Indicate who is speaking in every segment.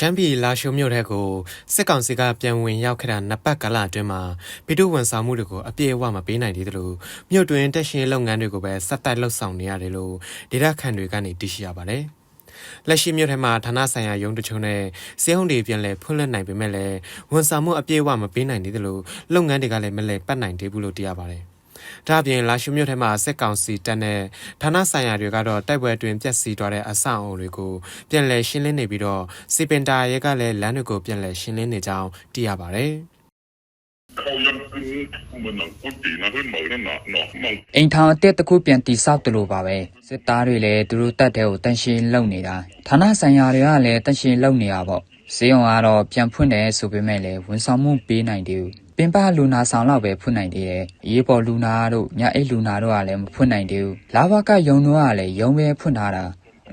Speaker 1: ရှမ်းပြည်လာရှိုမြို့ထက်ကိုစစ်ကောင်စီကပြန်ဝင်ရောက်ခဲ့တာနှစ်ပတ်ကာလအတွင်းမှာပြည်သူဝန်ဆောင်မှုတွေကိုအပြည့်အဝမပေးနိုင်သေးသလိုမြို့တွင်တက်ရှင်လုပ်ငန်းတွေကိုပဲဆက်တိုက်လှုပ်ဆောင်နေရတယ်လို့ဒေတာခန်တွေကနေသိရှိရပါတယ်။လက်ရှိမြို့ထဲမှာဌာနဆိုင်ရာရုံးတချို့နဲ့စေဟုံးတွေပြန်လဲဖွင့်လှစ်နိုင်ပေမဲ့လည်းဝန်ဆောင်မှုအပြည့်အဝမပေးနိုင်သေးသလိုလုပ်ငန်းတွေကလည်းမလဲပတ်နိုင်သေးဘူးလို့သိရပါတယ်။ ။ဒါ့အပြင်လာရှုမြို့ထဲမှာစစ်ကောင်စီတပ်နဲ့ဌာနဆိုင်ရာတွေကတော့တိုက်ပွဲတွင်ပြက်စီးသွားတဲ့အဆောက်အုံတွေကိုပြန်လည်ရှင်းလင်းနေပြီးတော့စီပင်တာရဲကလည်းလမ်းတွေကိုပြန်လည်ရှင်းလင်းနေကြောင်းသိရပါတယ်။
Speaker 2: အိမ်ထောင်အတက်တစ်ခုပြန်တိဆောက်တယ်လို့ပါပဲစစ်သားတွေလည်းသူတို့တပ်တွေကိုတန်ရှင်းလုံနေတာဌာနဆိုင်ရာတွေကလည်းတန်ရှင်းလုံနေတာပေါ့ ဈေးရုံကတော့ပြန်ဖွင့်တယ်ဆိုပေမဲ့လည်းဝန်ဆောင်မှုပေးနိုင်သေးဘူးပင်ပလူနာဆောင်တော့ပဲဖွင့်နိုင်သေးတယ်အရေးပေါ်လူနာတို့ညအိတ်လူနာတို့ကလည်းမဖွင့်နိုင်သေးဘူးလာဘကယုံတို့ကလည်းယုံပဲဖွင့်ထားတာ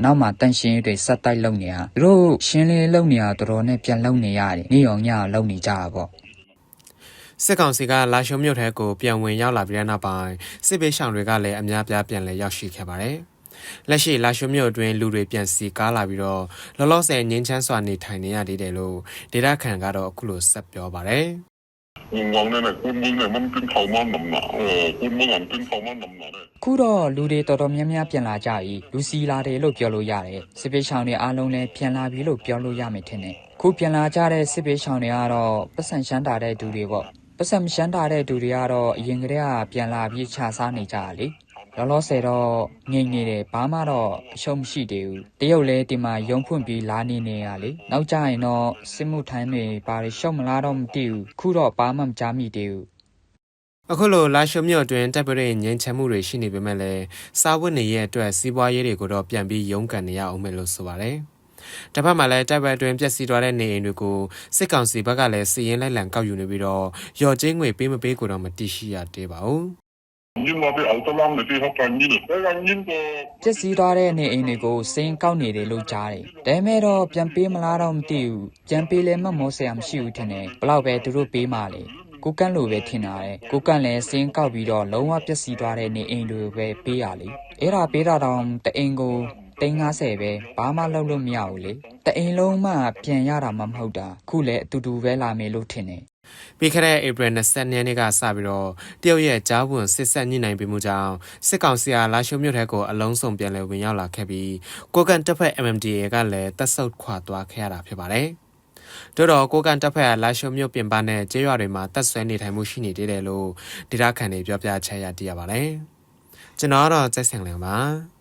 Speaker 2: နောက်မှာတန်ရှင်းတွေစက်တိုက်လုပ်နေတာသူတို့ရှင်းလင်းလုပ်နေတာတော်တော်နဲ့ပြန်လုပ်နေရတယ်နေရောညအောင်လုပ်နေကြတာပေါ့
Speaker 1: စစ်ကောင်စီကလာရှုံမြို့ထဲကိုပြန်ဝင်ရောက်လာပြီးတဲ့နောက်ပိုင်းစစ်ပေးဆောင်တွေကလည်းအများပြားပြန်လည်ရောက်ရှိခဲ့ပါတယ်။ လက်ရှိလာရှုမြို့အတွင်းလူတွေပြန်စီကားလာပြီးတော့လောလောဆယ်ငင်းချမ်းစွာနေထိုင်နေရသေးတယ်လို့ဒေတာခန်ကတော့အခုလိုဆက်ပြောပါတယ်
Speaker 2: ခုတော့လူတွေတော်တော်များများပြန်လာကြပြီလူစီလာတယ်လို့ပြောလို့ရတယ်စစ်ပေးဆောင်တွေအားလုံးလည်းပြန်လာပြီလို့ပြောလို့ရမယ်ထင်တယ်ခုပြန်လာကြတဲ့စစ်ပေးဆောင်တွေကတော့ပတ်စံရှမ်းတာတဲ့သူတွေပေါ့ပတ်စံရှမ်းတာတဲ့သူတွေကတော့အရင်ကတည်းကပြန်လာပြီးခြာစားနေကြတာလေ လောလောဆယ်တော့ငိမ့်နေတယ်ဘာမှတော့အရှုံးမရှိသေးဘူးတရုတ်လည်းဒီမှာရုံဖွင့်ပြီးလာနေနေရလေနောက်ကြရင်တော့စစ်မှုထမ်းတွေဘာတွေရှုံးမလားတော့မသိဘူးခုတော့ဘာမှမကြားမိသေးဘူး
Speaker 1: အခုလိုလာရှုမြို့အတွင်းတပ်ပရိငင်းချမ်းမှုတွေရှိနေပေမဲ့လည်းစားဝတ်နေရဲ့အတွက်စီးပွားရေးတွေကိုတော့ပြန်ပြီးရုန်းကန်နေရအောင်မယ်လို့ဆိုပါတယ်။တစ်ဖက်မှာလည်းတပ်ပအတွင်းပြက်စီးသွားတဲ့နေအိမ်တွေကိုစစ်ကောင်စီဘက်ကလည်းစီရင်လိုက်လံကောက်ယူနေပြီးတော့ရော်ကျင်းငွေပေးမပေးကိုတော့မသိရှိရသေးပါဘူး။
Speaker 3: ညင်လာတဲ့အော်တလောင်းနဲ့ဒီဟောက်ကညင်တယ်ကညင်
Speaker 2: တော့ကျစီသွားတဲ့နေအိမ်တွေကိုစင်းကောက်နေတယ်လို့ကြားတယ်။ဒါပေမဲ့တော့ပြန်ပေးမလားတော့မသိဘူး။ပြန်ပေးလဲမမောဆရာမရှိဘူးထင်တယ်။ဘလောက်ပဲသူတို့ပေးမှလေ။ကိုကန့်လိုပဲထင်တာလေ။ကိုကန့်လည်းစင်းကောက်ပြီးတော့လုံးဝပျက်စီးသွားတဲ့နေအိမ်တွေကိုပဲပေးရလေ။အဲ့ဒါပေးတာတောင်တအိမ်ကို 350ပဲဘာမှလုပ်လို့မရဘူးလေ။တအိမ်လုံးမှပြန်ရတာမှမဟုတ်တာ။ခုလည်းအတူတူပဲလာမယ်လို့ထင်တယ်။
Speaker 1: ပြီးခဲ့တဲ့ဧပြီ20ရက်နေ့ကစပြီးတော့တရုတ်ရဲ့ကြားဝင်စစ်ဆက်ညှိနှိုင်းပေးမှုကြောင့်စစ်ကောင်စီအားလာရှုမြို့ထဲကိုအလုံးစုံပြန်လည်ဝင်ရောက်လာခဲ့ပြီးကိုကန်တပ်ဖက် MMDA ကလည်းတပ်ဆုတ်ခွာသွားခဲ့ရတာဖြစ်ပါတယ်။တို့တော့ကိုကန်တပ်ဖက်ကလာရှုမြို့ပြင်ပနဲ့ကျေးရွာတွေမှာတပ်ဆွဲနေထိုင်မှုရှိနေသေးတယ်လို့ဒေတာခန်တွေပြောပြချက်ရတည်ရပါတယ်။ကျွန်တော်ကတော့ကျက်ဆင်လင်ပါ။